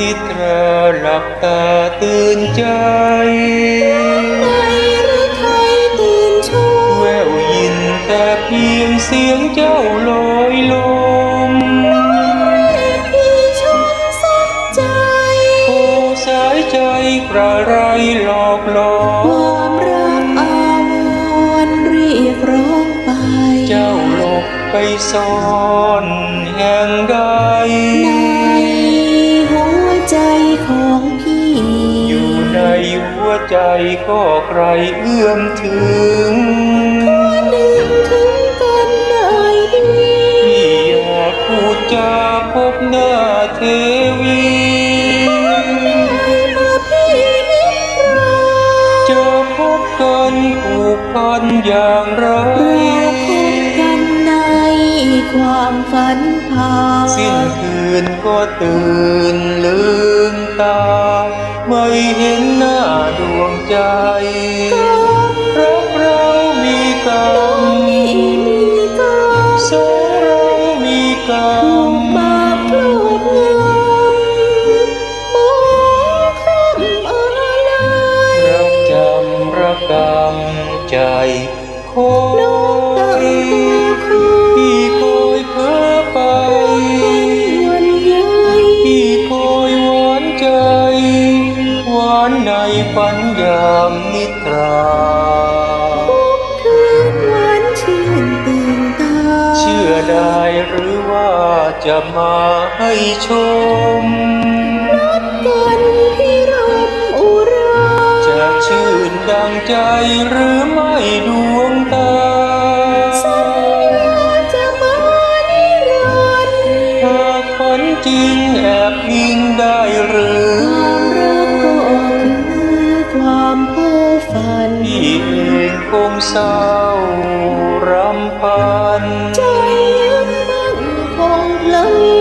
นิทราหลับตาตื่นใจในหรือไทยตื่นชมแววยินแต่เพียงเสียงเจ้าลอยลมพี่ชมสนใจโอ้สายใจกระไรหลอกหลอความรักอาวรเรียกร้องไป เจ้าหลบไปซ่อนแห่งใด ใจก็ใครเอื้อมถึงนึกถึงกันหน่อยดีพี่อยากพูดจาพบหน้าเทวีจะพบกันผูกพันอย่างไรเราพบกันในความฝันพาสิ้นคืนก็ตื่นลืมตา ไม่เห็นหน้าดวง ใจ รักเรามีกรรมสองเรามีกรรถูมาปโลภงำมองคำอะไรรักจำระกำใจคอน้ ยามนิทราคืนวันชื่นตื่นตา เชื่อได้หรือว่าจะมาให้ชมกันที่รมอุรา จะชื่นดังใจหรือไม่ดวงตาสัญญาจะมานิรันดร์หากฝันจริงแอบพิงได้หรือ เองคงเศร้ารำพัน ใจยังมั่นคงเลย